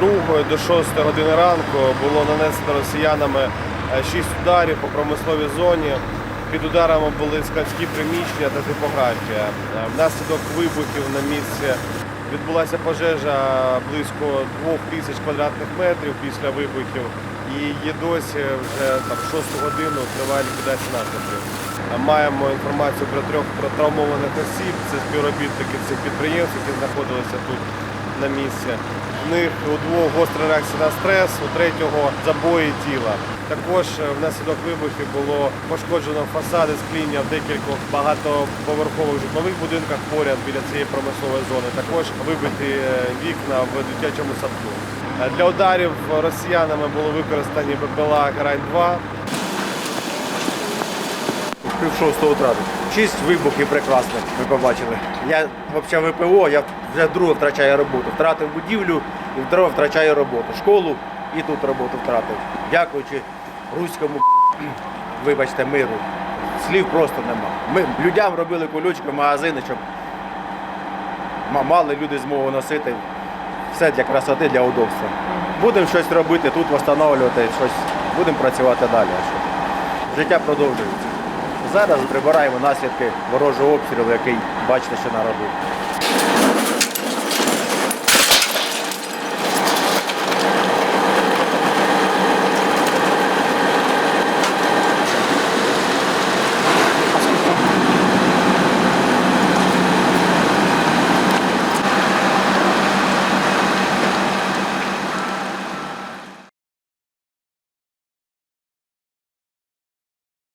2 до 6 години ранку було нанесено росіянами 6 ударів по промисловій зоні. Під ударами були складські приміщення та типографія. Е, Внаслідок вибухів на місці відбулася пожежа близько 2 тисяч квадратних метрів після вибухів. І є досі вже там 6 годину триває ліквідація наслідків. Е, Маємо інформацію про трьох про травмованих осіб. Це співробітники цих підприємств, які знаходилися тут на місці. В них у двох гостра реакція на стрес, у третього забої тіла. Також е, внаслідок вибухів було пошкоджено фасади скління в декількох багатоповерхових житлових будинках поряд біля цієї промислової зони. Також вибиті е, вікна в дитячому садку. Е, Для ударів росіянами були використані БПЛА Грань-2. Пів шостого утра. Шість вибухів прекрасних, ви побачили. Я взагалі ВПО, я вже вдруге втрачаю роботу. Втратив будівлю і вдруге втрачаю роботу. Школу і тут роботу втратив. Дякуючи руському вибачте, миру. Слів просто нема. Ми людям робили колючки, магазини, щоб мали люди змогу носити. Все для красоти, для удобства. Будемо щось робити, тут встановлювати, щось. Будемо працювати далі. Життя продовжується. Зараз прибираємо наслідки ворожого обстрілу, який бачите, що наробив.